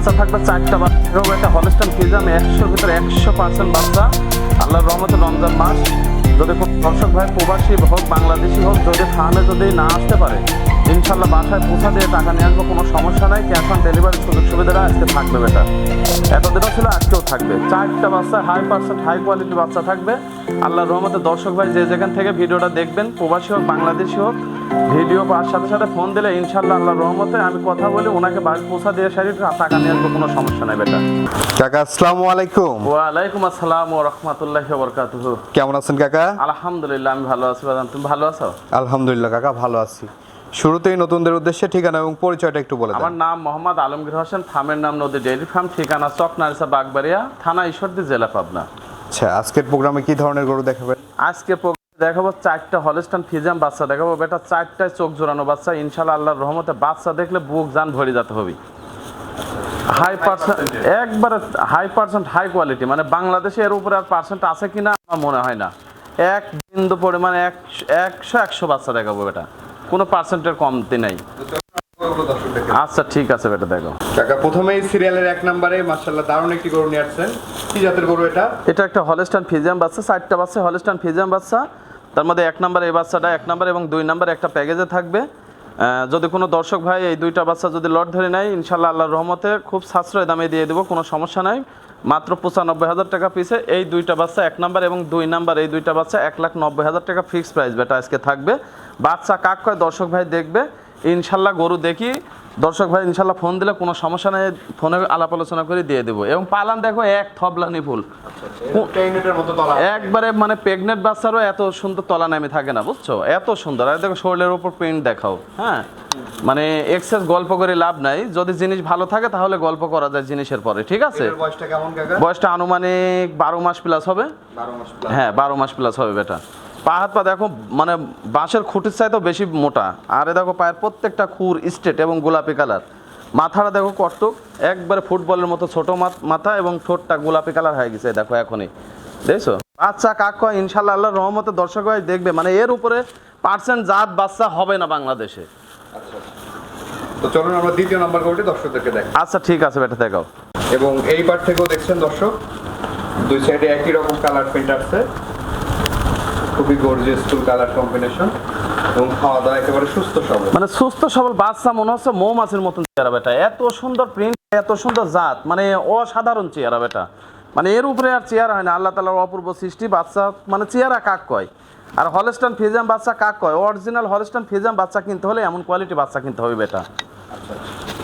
বাচ্চা থাকবে চারটা বাচ্চা। এরকম একটা হলস্টান ফিজাম একশোর ভিতরে একশো পার্সেন্ট বাচ্চা। আল্লাহর রহমতে রমজান মাস। যদি দর্শক ভাই প্রবাসী হোক বাংলাদেশি হোক যদি ফার্মে যদি না আসতে পারে ইনশাল্লাহ বাসায় পৌঁছা দিয়ে টাকা নিয়ে আসব কোনো সমস্যা নাই ক্যাশ অন ডেলিভারি সুযোগ সুবিধাটা আজকে থাকবে বেটা এতদিনও ছিল আজকেও থাকবে। চারটা বাচ্চা হাই পার্সেন্ট হাই কোয়ালিটির বাচ্চা থাকবে। আল্লাহর রহমতে দর্শক ভাই যে যেখান থেকে ভিডিওটা দেখবেন প্রবাসী হোক বাংলাদেশি হোক ভিডিও পাওয়ার সাথে সাথে ফোন দিলে ইনশাল্লাহ আল্লাহর রহমতে আমি কথা বলি ওনাকে বাড়ি পৌঁছা দিয়ে সারি টাকা নিয়ে আসব কোনো সমস্যা নাই বেটা কাকা আসসালামু আলাইকুম। ওয়ালাইকুম আসসালাম ও রহমতুল্লাহ বরকাতুহ। কেমন আছেন কাকা? আলহামদুলিল্লাহ আমি ভালো আছি বাজান তুমি ভালো আছো? আলহামদুলিল্লাহ কাকা ভালো আছি। শুরুতেই নতুনদের উদ্দেশ্যে ঠিকানা এবং পরিচয়টা একটু বলে আমার নাম মোহাম্মদ আলমগীর হোসেন ফার্মের নাম নদী ডেইরি ফার্ম ঠিকানা চক নারিসা বাগবাড়িয়া থানা ঈশ্বরদী জেলা পাবনা। আচ্ছা আজকের প্রোগ্রামে কি ধরনের গরু দেখাবেন? আজকে দেখাবো চারটা হলস্টান ফিজাম বাচ্চা দেখাবো। বেটা চারটায় চোখ জোড়ানো বাচ্চা ইনশাল্লাহ আল্লাহর রহমতে বাচ্চা দেখলে বুক জান ভরে যেতে হবে। হাই পার্সেন্ট একবারে হাই পার্সেন্ট হাই কোয়ালিটি মানে বাংলাদেশে এর উপরে আর পার্সেন্ট আছে কিনা আমার মনে হয় না। এক বিন্দু পরিমাণে একশো একশো একশো বাচ্চা দেখাবো বেটা। কোনো পার্সেন্টের কমতি নেই। আচ্ছা ঠিক আছে বেটা দেখো। কাকা প্রথমেই সিরিয়ালের এক নম্বরে মার্শাল্লাহ দারুণ একটি গরু নিয়ে আসছেন। কি জাতের গরু এটা? এটা একটা হলস্টান ফিজিয়াম বাচ্চা চারটা বাচ্চা হলস্টান ফিজিয়াম বাচ্চা। তার মধ্যে এক নম্বর এই বাচ্চাটা এক নাম্বার এবং দুই নম্বর একটা প্যাকেজে থাকবে। যদি কোনো দর্শক ভাই এই দুইটা বাচ্চা যদি লট ধরে নেয় ইনশাল্লাহ আল্লাহর রহমতে খুব সাশ্রয় দামে দিয়ে দেবো, কোনো সমস্যা নাই। মাত্র পঁচানব্বই হাজার টাকা পিসে এই দুইটা বাচ্চা এক নাম্বার এবং দুই নাম্বার এই দুইটা বাচ্চা এক লাখ নব্বই হাজার টাকা ফিক্সড প্রাইস বেটা আজকে থাকবে। বাচ্চা কাক কয় দর্শক ভাই দেখবে? ইনশাল্লাহ গরু দেখি দর্শক ভাই ইনশাল্লাহ ফোন দিলে কোনো সমস্যা নেই। ফোনে আলাপ আলোচনা করে দিয়ে দেবো। এবং পালান দেখো এক থবলানি ফুল। মতো তলা। একবারে মানে প্রেগনেন্ট বাচ্চারও এত সুন্দর তলা নামে থাকে না বুঝছ? এত সুন্দর। আর দেখো শরীরের উপর প্রিন্ট দেখাও হ্যাঁ? মানে এক্সেস গল্প করে লাভ নাই। যদি জিনিস ভালো থাকে তাহলে গল্প করা যায় জিনিসের পরে ঠিক আছে? বয়সটা আনুমানিক বারো মাস প্লাস হবে। হ্যাঁ বারো মাস প্লাস হবে বেটা। পা হাত পা দেখো মানে বাঁশের খুঁটির চাইতেও বেশি মোটা। আর এ দেখো পায়ের প্রত্যেকটা খুর স্টেট এবং গোলাপি কালার মাথাটা দেখো কট্টক একবারে ফুটবলের মতো ছোট মাথ- মাথা এবং ঠোঁটটা গোলাপি কালার হয়ে গেছে দেখো এখনই। দেখছ? বাচ্চা কাক কয় ইনশাল্লাহ আল্লাহ রহমতে দর্শক ভাই দেখবে মানে এর উপরে পার্সেন্ট জাত বাচ্চা হবে না বাংলাদেশে। তো চলুন আমরা দ্বিতীয় নাম্বার গরুটি দর্শকদেরকে দেখ আচ্ছা ঠিক আছে বেটা দেখাও। এবং এই পার থেকেও দেখছেন দর্শক দুই সাইডে একই রকম কালার প্রিন্ট আসছে। খুবই গর্জিয়াস ফুল কালার কম্বিনেশন এবং খাওয়া দাওয়া একেবারে সুস্থ সবল। মানে সুস্থ সবল বাচ্চা মনে হচ্ছে মৌমাছির মতন চেহারা বেটা। এত সুন্দর প্রিন্ট এত সুন্দর জাত মানে অসাধারণ চেহারা বেটা। মানে এর উপরে আর চেহারা হয় না আল্লাহ তালার অপূর্ব সৃষ্টি বাচ্চা মানে চেহারা কাক কয়? আর হলস্টান ফিজাম বাচ্চা কাক কয়? অরিজিনাল হলস্টান ফিজাম বাচ্চা কিনতে হলে এমন কোয়ালিটি বাচ্চা কিনতে হবে বেটা।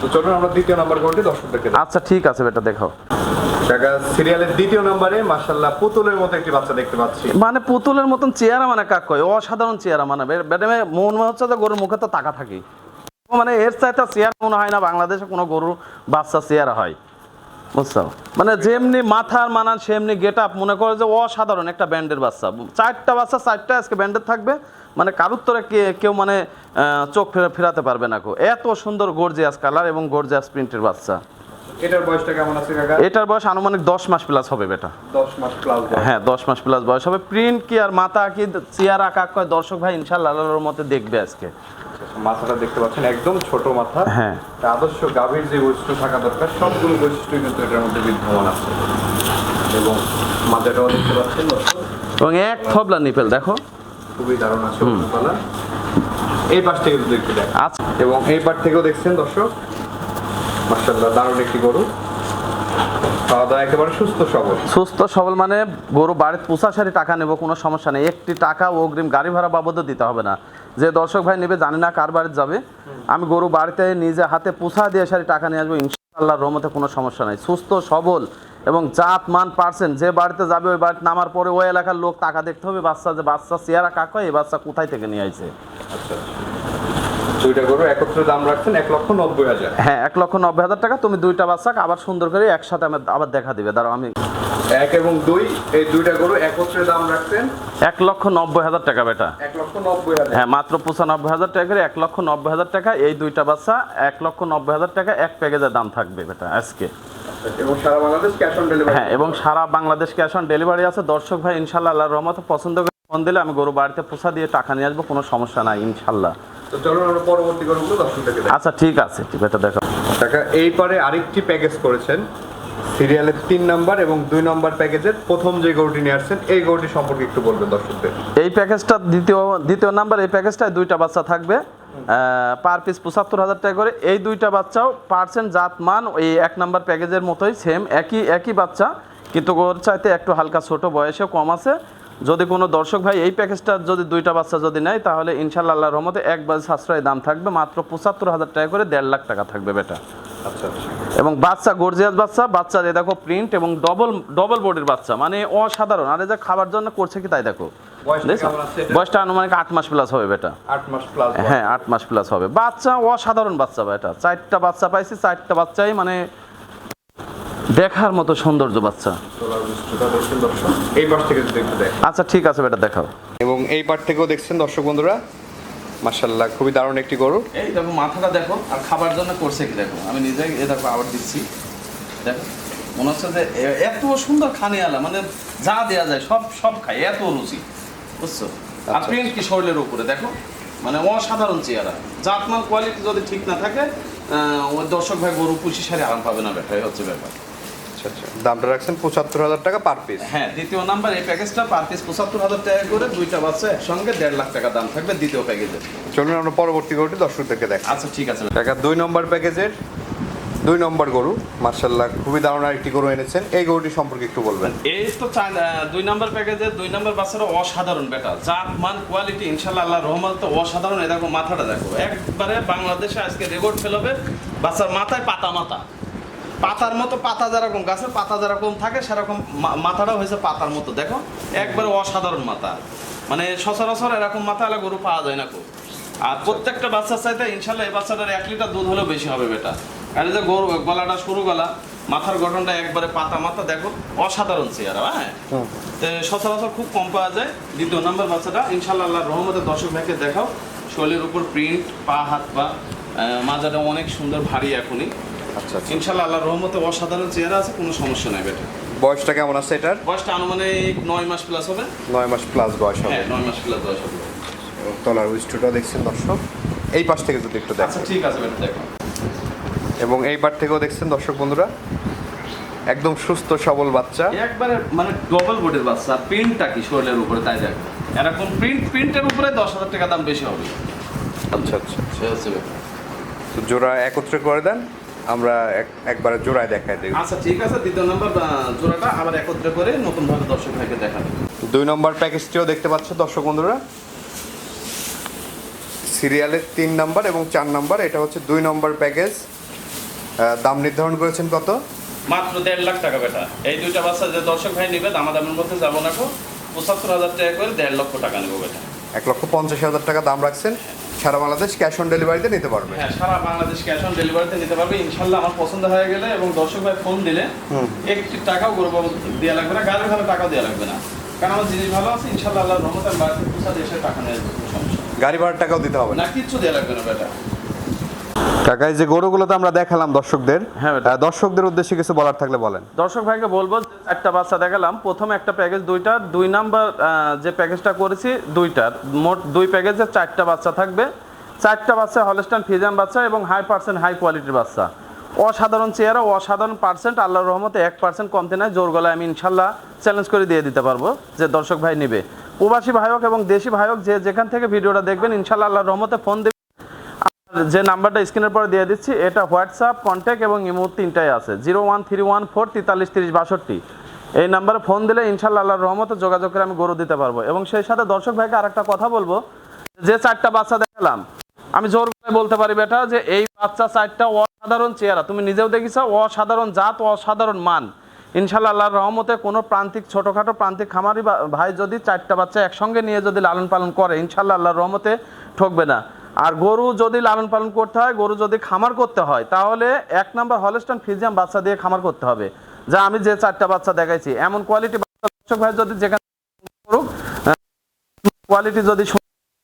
তো চলুন আমরা দ্বিতীয় নাম্বার গরুটি দর্শকদেরকে দেখ আচ্ছা ঠিক আছে বেটা দেখাও। কাকা সিরিয়ালের দ্বিতীয় নম্বরে মাশাল্লাহ পুতুলের মতো একটি বাচ্চা দেখতে পাচ্ছি। মানে পুতুলের মতন চেহারা মানে কাক কয়? অসাধারণ চেহারা মানে। বেডে মন হচ্ছে যে গরুর মুখে তো তাকা থাকে মানে এর চাইতে চেয়ার মনে হয় না বাংলাদেশে কোনো গরুর বাচ্চা চেয়ারা হয়। বুঝছ? মানে যেমনি মাথার মানান, সেমনি গেট আপ মনে করে যে অসাধারণ একটা ব্যান্ডের বাচ্চা। চারটা বাচ্চা, চারটা আজকে ব্যান্ডের থাকবে। মানে কারুর কে, কেউ মানে চোখ ফেরা ফেরাতে পারবে না এত সুন্দর গর্জিয়াস কালার এবং গর্জিয়াস প্রিন্টের বাচ্চা। এটার বয়সটা কেমন আছে কাকা? এটার বয়স আনুমানিক দশ মাস প্লাস হবে বেটা। দশ মাস প্লাস হ্যাঁ দশ মাস প্লাস বয়স হবে। প্রিন্ট কি আর মাথা কি চেয়ারা কাক কয় দর্শক ভাই ইনশাল্লাহ আল্লাহর মতে দেখবে আজকে। মাথাটা দেখতে পাচ্ছেন একদম ছোট মাথা। হ্যাঁ। আদর্শ গাভীর যে বৈশিষ্ট্য থাকা দরকার সবগুলো বৈশিষ্ট্য কিন্তু এটার মধ্যে বিদ্যমান আছে। এবং মাথাটাও দেখতে পাচ্ছেন দর্শক। এবং এক থবলা নিপেল দেখো। খুবই দারুণ আছে। এই পাশ থেকে একটু দেখ আচ্ছা। এবং এই পাশ থেকেও দেখছেন দর্শক। মার্শাল্লাহ দারুণ একটি গরু। সুস্থ সবল। সুস্থ সবল মানে গরু বাড়িতে পোষা সারি টাকা নেব কোনো সমস্যা নেই। একটি টাকা অগ্রিম গাড়ি ভাড়া বাবদও দিতে হবে না। যে দর্শক ভাই নেবে জানি না কার বাড়িতে যাবে। আমি গরু বাড়িতে নিজে হাতে পোষা দিয়ে সারি টাকা নিয়ে আসব ইনশাআল্লাহ রহমতে কোনো সমস্যা নেই। সুস্থ সবল এবং জাত মান পার্সেন্ট যে বাড়িতে যাবে ওই বাড়িতে নামার পরে ওই এলাকার লোক টাকা দেখতে হবে বাচ্চা যে বাচ্চা চেয়ারা কাক এই বাচ্চা কোথায় থেকে নিয়ে আইছে? দুইটা গরু একত্রে দাম রাখছেন এক লক্ষ নব্বই হাজার। হ্যাঁ এক লক্ষ নব্বই হাজার টাকা। তুমি দুইটা বাচ্চাকে আবার সুন্দর করে একসাথে আমার আবার দেখা দিবে। দাঁড়াও আমি এক এবং দুই এই দুইটা গরু একত্রে দাম রাখছেন এক লক্ষ নব্বই হাজার টাকা বেটা। এক লক্ষ নব্বই হাজার। হ্যাঁ মাত্র পঁচানব্বই হাজার টাকা করে এক লক্ষ নব্বই হাজার টাকা। এই দুইটা বাচ্চা এক লক্ষ নব্বই হাজার টাকা এক প্যাকেজের দাম থাকবে বেটা আজকে। এবং সারা বাংলাদেশ ক্যাশ অন ডেলিভারি হ্যাঁ এবং সারা বাংলাদেশ ক্যাশ অন ডেলিভারি আছে। দর্শক ভাই ইনশাল্লাহ আল্লাহর রহমতে পছন্দ করে ফোন দিলে আমি গরু বাড়িতে পোষা দিয়ে টাকা নিয়ে আসব কোনো সমস্যা নাই ইনশাল্লাহ। তো চলুন আমরা পরবর্তী গরুগুলো দর্শকদেরকে আচ্ছা ঠিক আছে ঠিক এটা দেখো। কাকা এই পারে আরেকটি প্যাকেজ করেছেন। সিরিয়ালের তিন নাম্বার এবং দুই নাম্বার প্যাকেজের প্রথম যে গরুটি নিয়ে আসছেন এই গরুটি সম্পর্কে একটু বলবেন দর্শকদের। এই প্যাকেজটা দ্বিতীয় দ্বিতীয় নাম্বার এই প্যাকেজটায় দুইটা বাচ্চা থাকবে। পার পিস পঁচাত্তর হাজার টাকা করে। এই দুইটা বাচ্চাও পার্সেন্ট জাত মান ওই এক নাম্বার প্যাকেজের মতোই সেম একই একই বাচ্চা। কিন্তু ওর চাইতে একটু হালকা ছোট বয়সে কম আছে। যদি কোনো দর্শক ভাই এই প্যাকেজটা যদি দুইটা বাচ্চা যদি নেয় তাহলে ইনশাল্লাহ আল্লাহর রহমতে এক বাজে সাশ্রয় দাম থাকবে মাত্র পঁচাত্তর হাজার টাকা করে দেড় লাখ টাকা থাকবে বেটা। আচ্ছা আচ্ছা। এবং বাচ্চা গর্জিয়াস বাচ্চা বাচ্চা এ দেখো প্রিন্ট এবং ডবল ডবল বডির বাচ্চা মানে অসাধারণ। আর যে খাবার জন্য করছে কি তাই দেখো? বয়সটা আনুমানিক আট মাস প্লাস হবে বেটা। আট মাস প্লাস হ্যাঁ আট মাস প্লাস হবে। বাচ্চা অসাধারণ বাচ্চা বেটা। চারটা বাচ্চা পাইছি চারটা বাচ্চাই মানে দেখার মতো সৌন্দর্য বাচ্চা। এই পাশ থেকে আচ্ছা ঠিক আছে বেটা দেখাও। এবং এই পার থেকেও দেখছেন দর্শক বন্ধুরা মার্শাল্লাহ খুবই দারুণ একটি গরু। এই দেখো মাথাটা দেখো আর খাবার জন্য করছে কি দেখো? আমি নিজে এ দেখো আবার দিচ্ছি। দেখো মনে হচ্ছে যে এত সুন্দর খানে আলা মানে যা দেওয়া যায় সব সব খায় এত রুচি বুঝছ? আর আচ্ছা। প্রিন্ট কি শরীরের উপরে দেখো? মানে অসাধারণ চেহারা। জাতমান কোয়ালিটি যদি ঠিক না থাকে ওই দর্শক ভাই গরু পুষি সারি আরাম পাবে না ব্যাপার হচ্ছে ব্যাপার। আচ্ছা আচ্ছা। দামটা রাখছেন পঁচাত্তর হাজার টাকা পার পিস হ্যাঁ দ্বিতীয় নাম্বার এই প্যাকেজটা পার পিস পঁচাত্তর হাজার টাকা করে দুইটা বাচ্চা একসঙ্গে দেড় লাখ টাকা দাম থাকবে দ্বিতীয় প্যাকেজের চলুন আমরা পরবর্তী গরুটি দর্শকদেরকে দেখ আচ্ছা ঠিক আছে। টাকা দুই নম্বর প্যাকেজের দুই নম্বর গরু। মার্শাল্লাহ খুবই দারুণ আরেকটি গরু এনেছেন। এই গরুটি সম্পর্কে একটু বলবেন। এই তো দুই নম্বর প্যাকেজের দুই নম্বর বাচ্চারা অসাধারণ বেটা। জাত মান কোয়ালিটি ইনশাল্লাহ আল্লাহ রহমান তো অসাধারণ। দেখো মাথাটা দেখো। একবারে বাংলাদেশে আজকে রেকর্ড ফেলবে বাচ্চার মাথায় পাতা মাথা। পাতার মতো পাতা যেরকম গাছের পাতা যেরকম থাকে সেরকম মা- মাথাটাও হয়েছে পাতার মতো দেখো? একবারে অসাধারণ মাথা। মানে সচরাচর এরকম মাথা আলা গরু পাওয়া যায় না খুব। আর প্রত্যেকটা বাচ্চার চাইতে ইনশাল্লাহ এই বাচ্চাটার এক লিটার দুধ হলেও বেশি হবে বেটা। আর যে গরু গলাটা সরু গলা মাথার গঠনটা একবারে পাতা মাথা দেখো? অসাধারণ চেয়ারা হ্যাঁ? তো সচরাচর খুব কম পাওয়া যায়। দ্বিতীয় নম্বর বাচ্চাটা ইনশাল্লাহ আল্লাহ রহমতে দর্শক ভাইকে দেখাও। শরীরের উপর প্রিন্ট পা হাত পা মাজাটা অনেক সুন্দর ভারী এখনই। আচ্ছা আচ্ছা। ইনশাল্লাহ আল্লাহ রহমতে অসাধারণ চেহারা আছে কোনো সমস্যা নাই বেটা। বয়সটা কেমন আছে এটার? বয়সটা আনুমানিক নয় মাস প্লাস হবে। নয় মাস প্লাস বয়স হবে। হ্যাঁ নয় মাস প্লাস বয়স হবে। তলার উইস্টুটা দেখছেন দর্শক? এই পাশ থেকে যদি একটু আচ্ছা দেখেন ঠিক আছে বেটা দেখো। এবং এই পার থেকেও দেখছেন দর্শক বন্ধুরা? একদম সুস্থ সবল বাচ্চা। একবারে মানে ডবল বোর্ডের বাচ্চা প্রিন্টটা কি শরীরের উপরে তাই দেখো। এরকম প্রিন্ট প্রিন্টের উপরে দশ হাজার টাকা দাম বেশি হবে। আচ্ছা আচ্ছা। তো জোড়া একত্রে করে দেন। আমরা এক- একবারে জোড়ায় দেখাই দিই। আচ্ছা ঠিক আছে দ্বিতীয় নম্বর জোড়াটা আবার একত্রে করে নতুনভাবে দর্শক ভাইকে দেখাবে দুই নম্বর প্যাকেজটিও দেখতে পাচ্ছ দর্শক বন্ধুরা। সিরিয়ালের তিন নাম্বার এবং চার নাম্বার এটা হচ্ছে দুই নম্বর প্যাকেজ। দাম নির্ধারণ করেছেন কত? মাত্র দেড় লাখ টাকা বেটা। এই দুইটা বাচ্চা যে দর্শক ভাই নিবে দামাদামের মধ্যে যাব না পঁচাত্তর হাজার টাকা করে দেড় লক্ষ টাকা নেব বেটা। এক লক্ষ পঞ্চাশ হাজার টাকা দাম রাখছেন। সারা বাংলাদেশ ক্যাশ অন ডেলিভারিতে নিতে পারবে। হ্যাঁ সারা বাংলাদেশ ক্যাশ অন ডেলিভারিতে নিতে পারবে। ইনশাল্লাহ আমার পছন্দ হয়ে গেলে এবং দর্শক ভাই ফোন দিলে একটি টাকাও গরু দেওয়া লাগবে না গাড়ির ভাড়া টাকাও দেওয়া লাগবে না। কারণ আমার জিনিস ভালো আছে ইনশাল্লাহ আল্লাহ রহমত আমি বাড়িতে পুষা এসে টাকা নিয়ে সমস্যা গাড়ি ভাড়ার টাকাও দিতে হবে না। না কিচ্ছু দেওয়া লাগবে না বেটা। কাকা এই যে গরুগুলোতে আমরা দেখালাম দর্শকদের। হ্যাঁ, দর্শকদের উদ্দেশ্যে কিছু বলার থাকলে বলেন। দর্শক ভাইকে বলব একটা বাচ্চা দেখালাম। প্রথম একটা প্যাকেজ দুইটার দুই নাম্বার যে প্যাকেজটা করেছি দুইটার মোট দুই প্যাকেজে চারটা বাচ্চা থাকবে। চারটা বাচ্চা হলস্টান ফিজান বাচ্চা এবং হাই পার্সেন্ট হাই কোয়ালিটির বাচ্চা। অসাধারণ চেয়ারা অসাধারণ পার্সেন্ট আল্লাহর রহমতে এক পার্সেন্ট কমতে নাই। জোর গলায় আমি ইনশাল্লাহ চ্যালেঞ্জ করে দিয়ে দিতে পারব যে দর্শক ভাই নিবে। প্রবাসী ভাইক এবং দেশি ভাইক যে যেখান থেকে ভিডিওটা দেখবেন ইনশাল্লাহ আল্লাহর রহমতে ফোন যে নাম্বারটা স্ক্রিনের পরে দিয়ে দিচ্ছি, এটা হোয়াটসঅ্যাপ, কন্ট্যাক্ট এবং ইমো তিনটাই আছে। Zero one three one four তেতাল্লিশ তিরিশ বাষট্টি। এই নাম্বারে ফোন দিলে ইনশাল্লাহ আল্লাহর রহমতে যোগাযোগ করে আমি গরু দিতে পারব। এবং সেই সাথে দর্শক ভাইকে আরেকটা কথা বলব, যে চারটা বাচ্চা দেখালাম, আমি জোর করে বলতে পারি বেটা যে এই বাচ্চা চারটা অসাধারণ চেহারা। তুমি নিজেও দেখিছো, অসাধারণ জাত, অসাধারণ মান। ইনশাল্লাহ আল্লাহর রহমতে কোনো প্রান্তিক, ছোটোখাটো প্রান্তিক খামারি ভাই যদি চারটা বাচ্চা একসঙ্গে নিয়ে যদি লালন পালন করে, ইনশাল্লাহ আল্লাহর রহমতে ঠকবে না। আর গরু যদি লালন পালন করতে হয়, গরু যদি খামার করতে হয়, তাহলে এক নাম্বার হলস্টন ফিজিয়াম বাচ্চা দিয়ে খামার করতে হবে। যা আমি যে চারটা বাচ্চা দেখাইছি, এমন কোয়ালিটি দর্শক ভাই যদি যেখানে করুক কোয়ালিটি যদি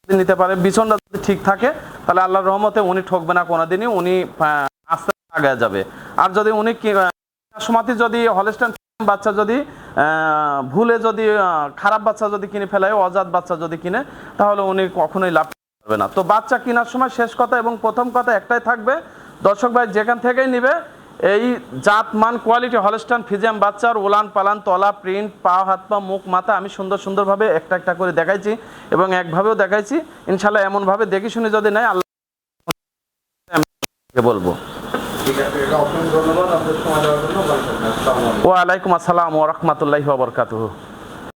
নিতে পারে, বিছনটা যদি ঠিক থাকে, তাহলে আল্লাহর রহমতে উনি ঠকবে না কোনোদিনই, উনি আস্তে আগে যাবে। আর যদি উনি সমাতি যদি হলস্টান বাচ্চা যদি ভুলে যদি খারাপ বাচ্চা যদি কিনে ফেলায়, অজাত বাচ্চা যদি কিনে, তাহলে উনি কখনোই লাভ পারবে না। তো বাচ্চা কেনার সময় শেষ কথা এবং প্রথম কথা একটাই থাকবে দর্শক ভাই যেখান থেকেই নিবে এই জাত মান কোয়ালিটি হলস্টান ফিজিয়াম বাচ্চার ওলান পালান তলা প্রিন্ট পা হাত পা মুখ মাথা আমি সুন্দর সুন্দরভাবে একটা একটা করে দেখাইছি এবং একভাবেও দেখাইছি। ইনশাল্লাহ এমনভাবে দেখি শুনে যদি নেয় আল্লাহ বলব। ওয়ালাইকুম আসসালাম ওরহমতুল্লাহি ওবরকাতুহ